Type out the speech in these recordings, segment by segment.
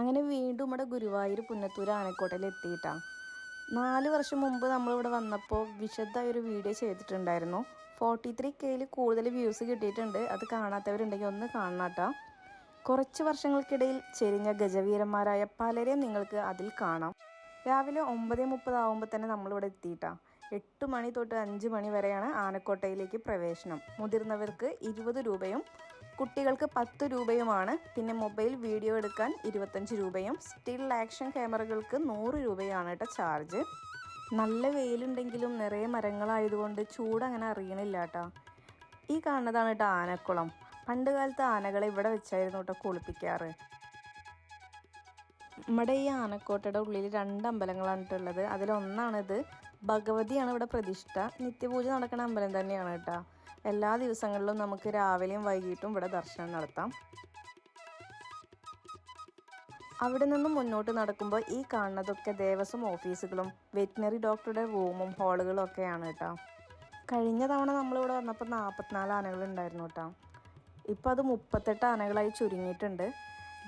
അങ്ങനെ വീണ്ടും നമ്മുടെ ഗുരുവായൂർ പുന്നത്തൂർ ആനക്കോട്ടയിൽ എത്തിയിട്ടാണ് നാല് വർഷം മുമ്പ് നമ്മളിവിടെ വന്നപ്പോൾ വിശദമായ ഒരു വീഡിയോ ചെയ്തിട്ടുണ്ടായിരുന്നു. ഫോർട്ടി ത്രീ കെയിൽ കൂടുതൽ വ്യൂസ് കിട്ടിയിട്ടുണ്ട്. അത് കാണാത്തവരുണ്ടെങ്കിൽ ഒന്ന് കാണാട്ടോ കുറച്ച് വർഷങ്ങൾക്കിടയിൽ ചെരിഞ്ഞ ഗജവീരന്മാരായ പലരെയും നിങ്ങൾക്ക് അതിൽ കാണാം. രാവിലെ ഒമ്പത് മുപ്പതാവുമ്പോൾ തന്നെ നമ്മളിവിടെ എത്തിയിട്ടാ. എട്ട് മണി തൊട്ട് അഞ്ച് മണി വരെയാണ് ആനക്കോട്ടയിലേക്ക് പ്രവേശനം. മുതിർന്നവർക്ക് ഇരുപത് രൂപയും കുട്ടികൾക്ക് പത്ത് രൂപയുമാണ്. പിന്നെ മൊബൈൽ വീഡിയോ എടുക്കാൻ ഇരുപത്തഞ്ച് രൂപയും സ്റ്റിൽ ആക്ഷൻ ക്യാമറകൾക്ക് നൂറ് രൂപയാണ് കേട്ടോ ചാർജ്. നല്ല വെയിലുണ്ടെങ്കിലും നിറയെ മരങ്ങളായതുകൊണ്ട് ചൂട് അങ്ങനെ അറിയണില്ല കേട്ടോ. ഈ കാണുന്നതാണ് കേട്ടോ ആനക്കുളം. പണ്ട് കാലത്ത് ആനകളെ ഇവിടെ വെച്ചായിരുന്നു കേട്ടോ കുളിപ്പിക്കാറ്. നമ്മുടെ ഈ ആനക്കോട്ടയുടെ ഉള്ളിൽ രണ്ട് അമ്പലങ്ങളാണ് ഉള്ളത്. അതിലൊന്നാണിത് ഭഗവതിയാണ് ഇവിടെ പ്രതിഷ്ഠ. നിത്യപൂജ നടക്കുന്ന അമ്പലം തന്നെയാണ് കേട്ടോ. എല്ലാ ദിവസങ്ങളിലും നമുക്ക് രാവിലെയും വൈകിട്ടും ഇവിടെ ദർശനം നടത്താം. അവിടെ നിന്നും മുന്നോട്ട് നടക്കുമ്പോൾ ഈ കാണുന്നതൊക്കെ ദേവസ്വം ഓഫീസുകളും വെറ്റിനറി ഡോക്ടറുടെ റൂമും ഹാളുകളും ഒക്കെയാണ് കേട്ടോ. കഴിഞ്ഞ തവണ നമ്മളിവിടെ വന്നപ്പോൾ നാൽപ്പത്തിനാല് ആനകൾ ഉണ്ടായിരുന്നു കേട്ടോ. ഇപ്പോൾ അത് മുപ്പത്തെട്ട് ആനകളായി ചുരുങ്ങിയിട്ടുണ്ട്.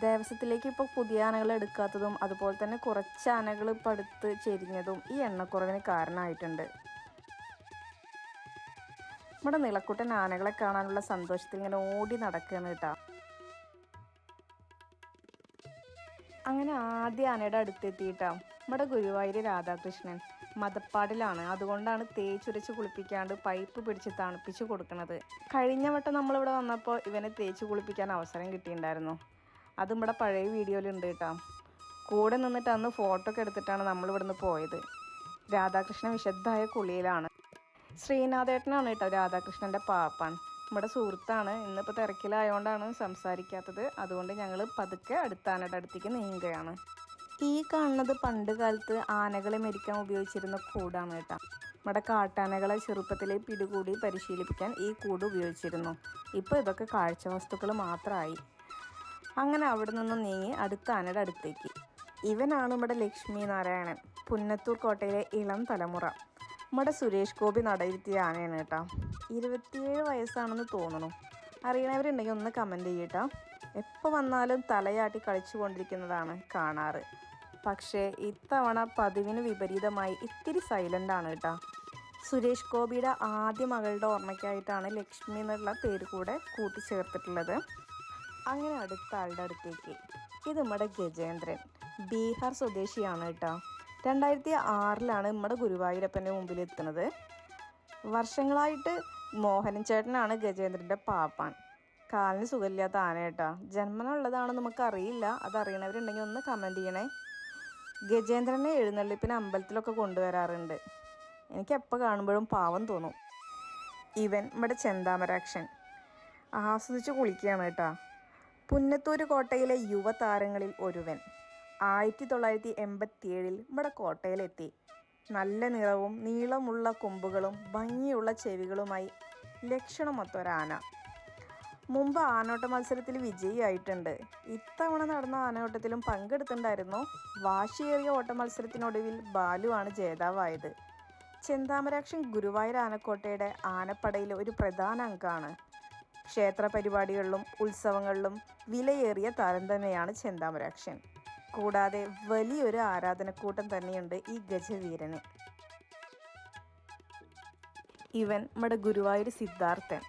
ദേവസ്വത്തിലേക്ക് ഇപ്പോൾ പുതിയ ആനകൾ എടുക്കാത്തതും അതുപോലെ തന്നെ കുറച്ച് ആനകൾ ഇപ്പോൾ അടുത്ത് ചെരിഞ്ഞതും ഈ എണ്ണക്കുറവിന് കാരണമായിട്ടുണ്ട്. നമ്മുടെ നിളക്കുട്ടൻ ആനകളെ കാണാനുള്ള സന്തോഷത്തിൽ ഇങ്ങനെ ഓടി നടക്കുകയാണ് കേട്ടോ. അങ്ങനെ ആദ്യ ആനയുടെ അടുത്തെത്തിയിട്ടാ നമ്മുടെ ഗുരുവായൂർ രാധാകൃഷ്ണൻ മതപ്പാടിലാണ്. അതുകൊണ്ടാണ് തേച്ചുരച്ച് കുളിപ്പിക്കാണ്ട് പൈപ്പ് പിടിച്ച് തണുപ്പിച്ച് കൊടുക്കുന്നത്. കഴിഞ്ഞ വട്ടം നമ്മളിവിടെ വന്നപ്പോൾ ഇവനെ തേച്ച് കുളിപ്പിക്കാൻ അവസരം കിട്ടിയിട്ടുണ്ടായിരുന്നു. അത് നമ്മുടെ പഴയ വീഡിയോയിലുണ്ട് കേട്ടോ. കൂടെ നിന്നിട്ട് അന്ന് ഫോട്ടോ ഒക്കെ എടുത്തിട്ടാണ് നമ്മളിവിടുന്ന് പോയത്. രാധാകൃഷ്ണൻ വിശദമായ കുളിയിലാണ്. ശ്രീനാഥേട്ടനാണ് കേട്ടോ രാധാകൃഷ്ണന്റെ പാപ്പാൻ നമ്മുടെ സുഹൃത്താണ്. ഇന്നിപ്പോൾ തിരക്കിലായതുകൊണ്ടാണ് സംസാരിക്കാത്തത്. അതുകൊണ്ട് ഞങ്ങൾ പതുക്കെ അടുത്താനയുടെ അടുത്തേക്ക് നീങ്ങുകയാണ്. ഈ കാണുന്നത് പണ്ട് കാലത്ത് ആനകളെ മെരിക്കാൻ ഉപയോഗിച്ചിരുന്ന കൂടാണ് കേട്ടോ. നമ്മുടെ കാട്ടാനകളെ ചെറുപ്പത്തിലെ പിടികൂടി പരിശീലിപ്പിക്കാൻ ഈ കൂട് ഉപയോഗിച്ചിരുന്നു. ഇപ്പോൾ ഇതൊക്കെ കാഴ്ച വസ്തുക്കൾ മാത്രമായി അങ്ങനെ അവിടെ നിന്നും നീങ്ങി അടുത്ത ആനയുടെ അടുത്തേക്ക്. ഇവനാണ് നമ്മുടെ ലക്ഷ്മി നാരായണൻ പുന്നത്തൂർ കോട്ടയിലെ ഇളം തലമുറ. നമ്മുടെ സുരേഷ് ഗോപി നടയിരുത്തിയ ആനയാണ് കേട്ടോ. ഇരുപത്തിയേഴ് വയസ്സാണെന്ന് തോന്നുന്നു. അറിയണവരുണ്ടെങ്കിൽ ഒന്ന് കമന്റ് ചെയ്യട്ടോ എപ്പോൾ വന്നാലും തലയാട്ടി കളിച്ചു കൊണ്ടിരിക്കുന്നതാണ് കാണാറ്. പക്ഷേ ഇത്തവണ പതിവിന് വിപരീതമായി ഇത്തിരി സൈലന്റ് ആണ് കേട്ടോ. സുരേഷ് ഗോപിയുടെ ആദ്യ മകളുടെ ഓർമ്മയ്ക്കായിട്ടാണ് ലക്ഷ്മി എന്നുള്ള പേര് കൂടെ കൂട്ടിച്ചേർത്തിട്ടുള്ളത്. അങ്ങനെ അടുത്ത ആളുടെ അടുത്തേക്ക്. ഇത് നമ്മുടെ ഗജേന്ദ്രൻ. ബീഹാർ സ്വദേശിയാണ് കേട്ടോ. രണ്ടായിരത്തി ആറിലാണ് നമ്മുടെ ഗുരുവായൂരപ്പന്റെ മുമ്പിൽ എത്തുന്നത് വർഷങ്ങളായിട്ട് മോഹനൻ ചേട്ടനാണ് ഗജേന്ദ്രന്റെ പാപ്പാൻ. കാലിന് സുഖമില്ലാത്ത ആന കേട്ടോ ജന്മനുള്ളതാണെന്ന് നമുക്ക് അറിയില്ല അത് അറിയണവരുണ്ടെങ്കിൽ ഒന്ന് കമന്റ് ചെയ്യണേ. ഗജേന്ദ്രനെ എഴുന്നള്ളിപ്പിന് അമ്പലത്തിലൊക്കെ കൊണ്ടുവരാറുണ്ട്. എനിക്ക് എപ്പോൾ കാണുമ്പോഴും പാവം തോന്നും. ഇവൻ നമ്മുടെ ചെന്താമരാക്ഷൻ. ആസ്വദിച്ച് കുളിക്കുകയാണ് കേട്ടോ. പുന്നത്തൂർ കോട്ടയിലെ യുവതാരങ്ങളിൽ ഒരുവൻ. ആയിരത്തി തൊള്ളായിരത്തി എൺപത്തി ഏഴിൽ ഇവിടെ കോട്ടയിലെത്തി. നല്ല നിറവും നീളമുള്ള കൊമ്പുകളും ഭംഗിയുള്ള ചെവികളുമായി ലക്ഷണമൊത്തൊരാന. മുമ്പ് ആനോട്ട മത്സരത്തിൽ വിജയിയായിട്ടുണ്ട്. ഇത്തവണ നടന്ന ആനോട്ടത്തിലും പങ്കെടുത്തിട്ടുണ്ടായിരുന്നു വാശിയേറിയ ഓട്ട മത്സരത്തിനൊടുവിൽ ബാലുവാണ് ജേതാവായത്. ചെന്താമരാക്ഷൻ ഗുരുവായൂർ ആനക്കോട്ടയുടെ ആനപ്പടയിലെ ഒരു പ്രധാന അംഗമാണ്. ക്ഷേത്ര പരിപാടികളിലും ഉത്സവങ്ങളിലും വിലയേറിയ താരം തന്നെയാണ് ചെന്താമരാക്ഷൻ. കൂടാതെ വലിയൊരു ആരാധനക്കൂട്ടം തന്നെയുണ്ട് ഈ ഗജവീരന്. ഇവൻ നമ്മുടെ ഗുരുവായൂർ സിദ്ധാർത്ഥൻ.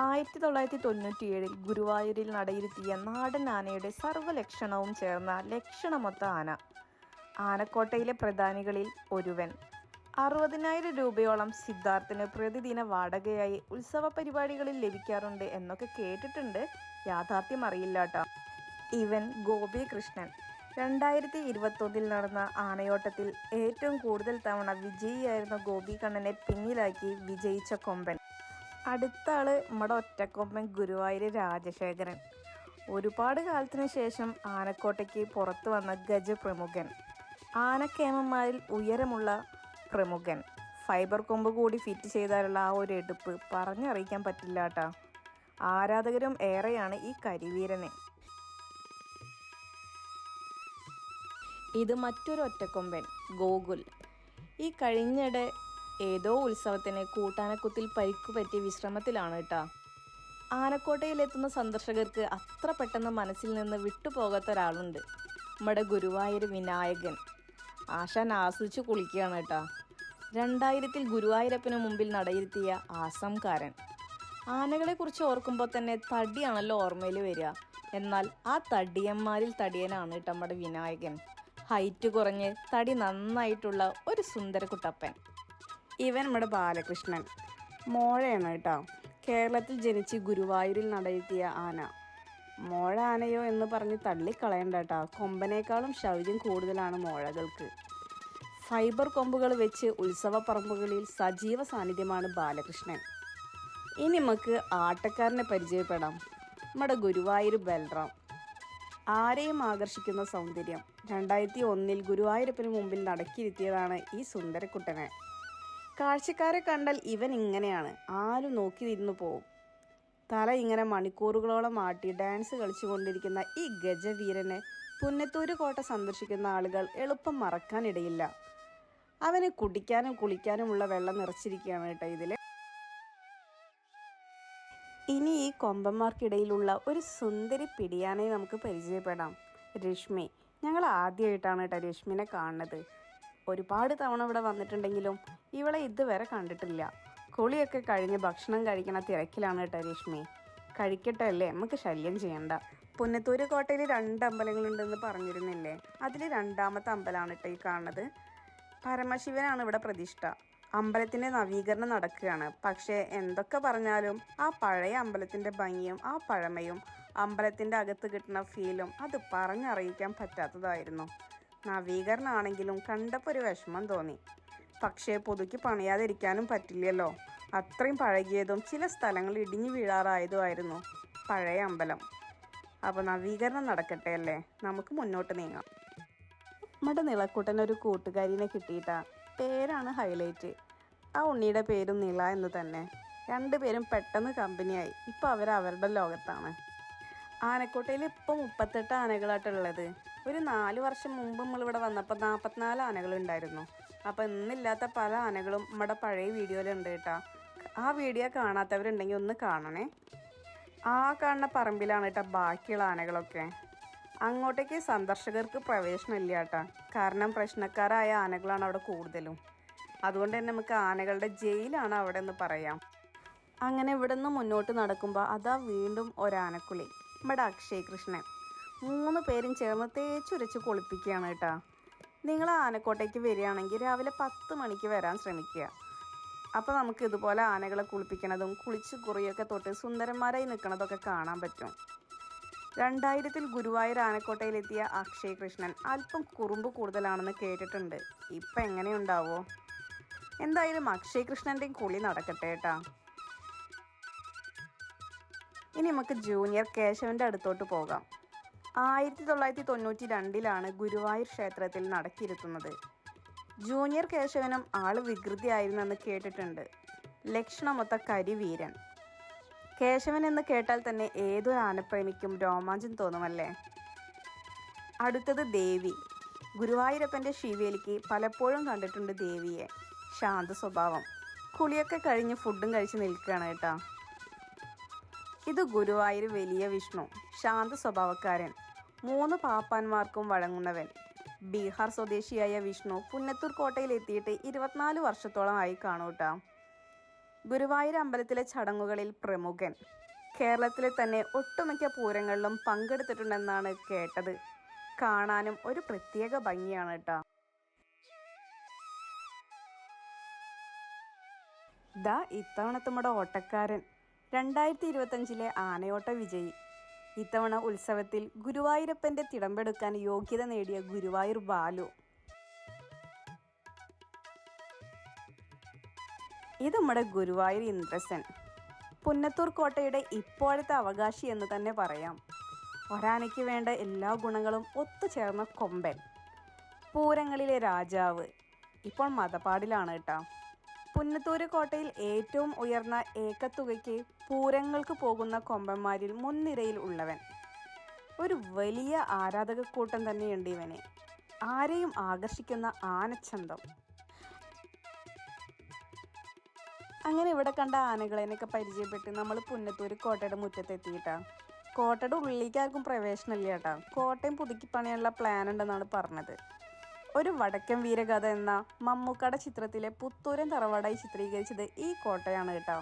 ആയിരത്തി തൊള്ളായിരത്തി തൊണ്ണൂറ്റിയേഴിൽ ഗുരുവായൂരിൽ നടയിരുത്തിയ നാടൻ ആനയുടെ സർവലക്ഷണവും ചേർന്ന ലക്ഷണമൊത്ത ആന. ആനക്കോട്ടയിലെ പ്രധാനികളിൽ ഒരുവൻ. അറുപതിനായിരം രൂപയോളം സിദ്ധാർത്ഥിന് പ്രതിദിന വാടകയായി ഉത്സവ പരിപാടികളിൽ ലഭിക്കാറുണ്ട് എന്നൊക്കെ കേട്ടിട്ടുണ്ട്. യാഥാർത്ഥ്യം അറിയില്ല കേട്ടോ ഇവൻ ഗോപി കൃഷ്ണൻ രണ്ടായിരത്തി ഇരുപത്തൊന്നിൽ നടന്ന ആനയോട്ടത്തിൽ ഏറ്റവും കൂടുതൽ തവണ വിജയിയായിരുന്ന ഗോപി കണ്ണനെ പിന്നിലാക്കി വിജയിച്ച കൊമ്പൻ. അടുത്ത ആൾ നമ്മുടെ ഒറ്റക്കൊമ്പൻ ഗുരുവായൂർ രാജശേഖരൻ. ഒരുപാട് കാലത്തിന് ശേഷം ആനക്കോട്ടയ്ക്ക് പുറത്തു വന്ന ഗജപ്രമുഖൻ. ആനക്കേമന്മാരിൽ ഉയരമുള്ള പ്രമുഖൻ. ഫൈബർ കൊമ്പ് കൂടി ഫിറ്റ് ചെയ്താലുള്ള ആ ഒരു എടുപ്പ് പറഞ്ഞറിയിക്കാൻ പറ്റില്ല കേട്ടോ ആരാധകരും ഏറെയാണ് ഈ കരിവീരനെ. ഇത് മറ്റൊരു ഒറ്റക്കൊമ്പൻ ഗോകുൽ. ഈ കഴിഞ്ഞിടെ ഏതോ ഉത്സവത്തിന് കൂട്ടാനക്കുത്തിൽ പരിക്കു പറ്റിയ വിശ്രമത്തിലാണ് കേട്ടോ ആനക്കോട്ടയിലെത്തുന്ന സന്ദർശകർക്ക് അത്ര പെട്ടെന്ന് മനസ്സിൽ നിന്ന് വിട്ടുപോകാത്ത ഒരാളുണ്ട് നമ്മുടെ ഗുരുവായൂർ വിനായകൻ. ആശാൻ ആസ്വദിച്ച് കുളിക്കുകയാണ് കേട്ടോ രണ്ടായിരത്തിൽ ഗുരുവായൂരപ്പന് മുമ്പിൽ നടയിരുത്തിയ ആസംകാരൻ. ആനകളെക്കുറിച്ച് ഓർക്കുമ്പോൾ തന്നെ തടിയാണല്ലോ ഓർമ്മയിൽ വരിക. എന്നാൽ ആ തടിയന്മാരിൽ തടിയനാണ് കേട്ടോ നമ്മുടെ വിനായകൻ. ഹൈറ്റ് കുറഞ്ഞ് തടി നന്നായിട്ടുള്ള ഒരു സുന്ദര കുട്ടപ്പൻ ഇവൻ നമ്മുടെ ബാലകൃഷ്ണൻ. മോഴയാണ് കേട്ടോ. കേരളത്തിൽ ജനിച്ച് ഗുരുവായൂരിൽ നടത്തിയ ആന. മോഴ ആനയോ എന്ന് പറഞ്ഞ് തള്ളിക്കളയണ്ട കേട്ടോ. കൊമ്പനേക്കാളും ശൗര്യം കൂടുതലാണ് മോഴകൾക്ക്. ഫൈബർ കൊമ്പുകൾ വെച്ച് ഉത്സവ പറമ്പുകളിൽ സജീവ സാന്നിധ്യമാണ് ബാലകൃഷ്ണൻ. ഇനി നമുക്ക് ആട്ടക്കാരനെ പരിചയപ്പെടാം. നമ്മുടെ ഗുരുവായൂർ ബൽറാം. ആരെയും ആകർഷിക്കുന്ന സൗന്ദര്യം. രണ്ടായിരത്തി ഒന്നിൽ ഗുരുവായൂരപ്പന് മുമ്പിൽ നടക്കിയിരുത്തിയതാണ് ഈ സുന്ദരക്കുട്ടനെ. കാഴ്ചക്കാരെ കണ്ടാൽ ഇവൻ ഇങ്ങനെയാണ്. ആരും നോക്കി നിന്നു പോവും. തല ഇങ്ങനെ മണിക്കൂറുകളോളം ആട്ടി ഡാൻസ് കളിച്ചുകൊണ്ടിരിക്കുന്ന ഈ ഗജവീരനെ പുന്നത്തൂര് കോട്ട സന്ദർശിക്കുന്ന ആളുകൾ എളുപ്പം മറക്കാനിടയില്ല. അവന് കുടിക്കാനും കുളിക്കാനുമുള്ള വെള്ളം നിറച്ചിരിക്കുകയാണ് കേട്ടോ ഇതിൽ ഇനി ഈ കൊമ്പന്മാർക്കിടയിലുള്ള ഒരു സുന്ദരി പിടിയാനെ നമുക്ക് പരിചയപ്പെടാം. രശ്മി. ഞങ്ങൾ ആദ്യമായിട്ടാണ് കേട്ടോ രശ്മിനെ കാണുന്നത്. ഒരുപാട് തവണ ഇവിടെ വന്നിട്ടുണ്ടെങ്കിലും ഇവളെ ഇതുവരെ കണ്ടിട്ടില്ല. കുളിയൊക്കെ കഴിഞ്ഞ് ഭക്ഷണം കഴിക്കണ തിരക്കിലാണ് കേട്ടോ രശ്മി. കഴിക്കട്ടെ അല്ലേ? നമുക്ക് ശല്യം ചെയ്യണ്ട. പുന്നത്തൂര് കോട്ടയിൽ രണ്ട് അമ്പലങ്ങളുണ്ടെന്ന് പറഞ്ഞിരുന്നില്ലേ? അതിൽ രണ്ടാമത്തെ അമ്പലമാണ് കേട്ടോ ഈ കാണുന്നത്. പരമശിവനാണ് ഇവിടെ പ്രതിഷ്ഠ. അമ്പലത്തിന്റെ നവീകരണം നടക്കുകയാണ്. പക്ഷേ എന്തൊക്കെ പറഞ്ഞാലും ആ പഴയ അമ്പലത്തിന്റെ ഭംഗിയും ആ പഴമയും അമ്പലത്തിന്റെ അകത്ത് കിട്ടുന്ന ഫീലും അത് പറഞ്ഞറിയിക്കാൻ പറ്റാത്തതായിരുന്നു. നവീകരണമാണെങ്കിലും കണ്ടപ്പോൾ ഒരു വിഷമം തോന്നി. പക്ഷേ പുതുക്കി പണിയാതിരിക്കാനും പറ്റില്ലല്ലോ. അത്രയും പഴകിയതും ചില സ്ഥലങ്ങൾ ഇടിഞ്ഞു വീഴാറായതുമായിരുന്നു പഴയ അമ്പലം. അപ്പോൾ നവീകരണം നടക്കട്ടെ അല്ലേ? നമുക്ക് മുന്നോട്ട് നീങ്ങാം. നമ്മുടെ നിളക്കൂട്ടൻ ഒരു കൂട്ടുകാരിനെ കിട്ടിയിട്ടാ പേരാണ് ഹൈലൈറ്റ്. ആ ഉണ്ണിയുടെ പേരും നില എന്ന് തന്നെ. രണ്ടുപേരും പെട്ടെന്ന് കമ്പനിയായി. ഇപ്പം അവർ അവരുടെ ലോകത്താണ്. ആനക്കോട്ടയിൽ ഇപ്പോൾ മുപ്പത്തെട്ട് ആനകളായിട്ടുള്ളത് ഒരു നാല് വർഷം മുമ്പ് നമ്മളിവിടെ വന്നപ്പോൾ നാൽപ്പത്തിനാല് ആനകളുണ്ടായിരുന്നു അപ്പോൾ ഇന്നില്ലാത്ത പല ആനകളും നമ്മുടെ പഴയ വീഡിയോയിലുണ്ട് കേട്ടോ. ആ വീഡിയോ കാണാത്തവരുണ്ടെങ്കിൽ ഒന്ന് കാണണേ. ആ കാണുന്ന പറമ്പിലാണ് കേട്ടോ ബാക്കിയുള്ള ആനകളൊക്കെ. അങ്ങോട്ടേക്ക് സന്ദർശകർക്ക് പ്രവേശനമില്ല കേട്ടോ. കാരണം പ്രശ്നക്കാരായ ആനകളാണ് അവിടെ കൂടുതലും. അതുകൊണ്ട് തന്നെ നമുക്ക് ആനകളുടെ ജയിലാണ് അവിടെ എന്ന് പറയാം. അങ്ങനെ ഇവിടെ നിന്ന് മുന്നോട്ട് നടക്കുമ്പോൾ അതാ വീണ്ടും ഒരാനക്കുളി. നമ്മുടെ അക്ഷയ് കൃഷ്ണൻ മൂന്ന് പേരും ചേർന്ന് തേച്ചുരച്ച് കുളിപ്പിക്കുകയാണ് കേട്ടോ. നിങ്ങൾ ആനക്കോട്ടേക്ക് വരികയാണെങ്കിൽ രാവിലെ പത്ത് മണിക്ക് വരാൻ ശ്രമിക്കുക. അപ്പോൾ നമുക്ക് ഇതുപോലെ ആനകളെ കുളിപ്പിക്കണതും കുളിച്ച് കുറിയൊക്കെ തൊട്ട് സുന്ദരന്മാരായി നിൽക്കണതൊക്കെ കാണാൻ പറ്റും. രണ്ടായിരത്തിൽ ഗുരുവായൂർ ആനക്കോട്ടയിലെത്തിയ അക്ഷയ് കൃഷ്ണൻ അല്പം കുറുമ്പ് കൂടുതലാണെന്ന് കേട്ടിട്ടുണ്ട്. ഇപ്പം എങ്ങനെയുണ്ടാവോ? എന്തായാലും അക്ഷയ് കൃഷ്ണന്റെയും കുളി നടക്കട്ടെ കേട്ടാ ഇനി നമുക്ക് ജൂനിയർ കേശവന്റെ അടുത്തോട്ട് പോകാം. ആയിരത്തി തൊള്ളായിരത്തി തൊണ്ണൂറ്റി രണ്ടിലാണ് ഗുരുവായൂർ ക്ഷേത്രത്തിൽ നടക്കിയിരുത്തുന്നത് ജൂനിയർ കേശവനും ആൾ വികൃതിയായിരുന്നെന്ന് കേട്ടിട്ടുണ്ട്. ലക്ഷണമൊത്ത കരിവീരൻ. കേശവൻ എന്ന് കേട്ടാൽ തന്നെ ഏതൊരു ആനപ്രേമിക്കും രോമാഞ്ചം തോന്നുമല്ലേ? അടുത്തത് ദേവി. ഗുരുവായൂരപ്പന്റെ ശിവേലിക്ക് പലപ്പോഴും കണ്ടിട്ടുണ്ട് ദേവിയെ. ശാന്ത സ്വഭാവം. കുളിയൊക്കെ കഴിഞ്ഞ് ഫുഡും കഴിച്ച് നിൽക്കുകയാണ് കേട്ടോ. ഇത് ഗുരുവായൂർ വലിയ വിഷ്ണു ശാന്ത സ്വഭാവക്കാരൻ മൂന്ന് പാപ്പാന്മാർക്കും വഴങ്ങുന്നവൻ. ബീഹാർ സ്വദേശിയായ വിഷ്ണു പുന്നത്തൂർ കോട്ടയിൽ എത്തിയിട്ട് ഇരുപത്തിനാല് വർഷത്തോളമായി കാണൂട്ടാ ഗുരുവായൂർ അമ്പലത്തിലെ ചടങ്ങുകളിൽ പ്രമുഖൻ. കേരളത്തിലെ തന്നെ ഒട്ടുമിക്ക പൂരങ്ങളിലും പങ്കെടുത്തിട്ടുണ്ടെന്നാണ് കേട്ടത്. കാണാനും ഒരു പ്രത്യേക ഭംഗിയാണ് കേട്ടോ ദാ ഇത്തവണത്തെ നമ്മുടെ ഓട്ടക്കാരൻ. രണ്ടായിരത്തി ഇരുപത്തഞ്ചിലെ ആനയോട്ട വിജയി. ഇത്തവണ ഉത്സവത്തിൽ ഗുരുവായൂരപ്പന്റെ തിടമ്പെടുക്കാൻ യോഗ്യത നേടിയ ഗുരുവായൂർ ബാലു. ഇത് നമ്മുടെ ഗുരുവായൂർ ഇന്ദ്രസൻ. പുന്നത്തൂർ കോട്ടയുടെ ഇപ്പോഴത്തെ അവകാശി എന്ന് തന്നെ പറയാം. ഒരാനയ്ക്ക് വേണ്ട എല്ലാ ഗുണങ്ങളും ഒത്തുചേർന്ന കൊമ്പൻ. പൂരങ്ങളിലെ രാജാവ്. ഇപ്പോൾ മതപ്പാടിലാണ് കേട്ടോ. പുന്നത്തൂർ കോട്ടയിൽ ഏറ്റവും ഉയർന്ന ഏക്കത്തുകയ്ക്ക് പൂരങ്ങൾക്ക് പോകുന്ന കൊമ്പന്മാരിൽ മുൻനിരയിൽ ഉള്ളവൻ. ഒരു വലിയ ആരാധകക്കൂട്ടം തന്നെയുണ്ട് ഇവനെ. ആരെയും ആകർഷിക്കുന്ന ആനച്ചന്തം. അങ്ങനെ ഇവിടെ കണ്ട ആനകളെന്നൊക്കെ പരിചയപ്പെട്ട് നമ്മൾ പുന്നത്തൂർ കോട്ടയുടെ മുറ്റത്തെത്തിയിട്ടാ കോട്ടയുടെ ഉള്ളിലേക്ക് ആർക്കും പ്രവേശനമില്ല കേട്ടോ. കോട്ടയം പുതുക്കി പണിയാനുള്ള പ്ലാൻ ഉണ്ടെന്നാണ് പറഞ്ഞത്. ഒരു വടക്കൻ വീരകഥ എന്ന മമ്മൂക്കയുടെ ചിത്രത്തിലെ പുത്തൂരൻ തറവാടായി ചിത്രീകരിച്ചത് ഈ കോട്ടയാണ് കേട്ടോ.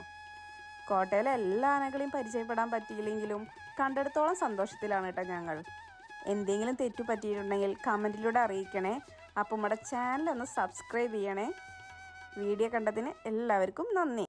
കോട്ടയിലെ എല്ലാ ആനകളെയും പരിചയപ്പെടാൻ പറ്റിയില്ലെങ്കിലും കണ്ടെടുത്തോളം സന്തോഷത്തിലാണ് കേട്ടോ ഞങ്ങൾ. എന്തെങ്കിലും തെറ്റു പറ്റിയിട്ടുണ്ടെങ്കിൽ കമന്റിലൂടെ അറിയിക്കണേ. അപ്പം നമ്മുടെ ചാനൽ ഒന്ന് സബ്സ്ക്രൈബ് ചെയ്യണേ. വീഡിയോ കണ്ടതിന് എല്ലാവർക്കും നന്ദി.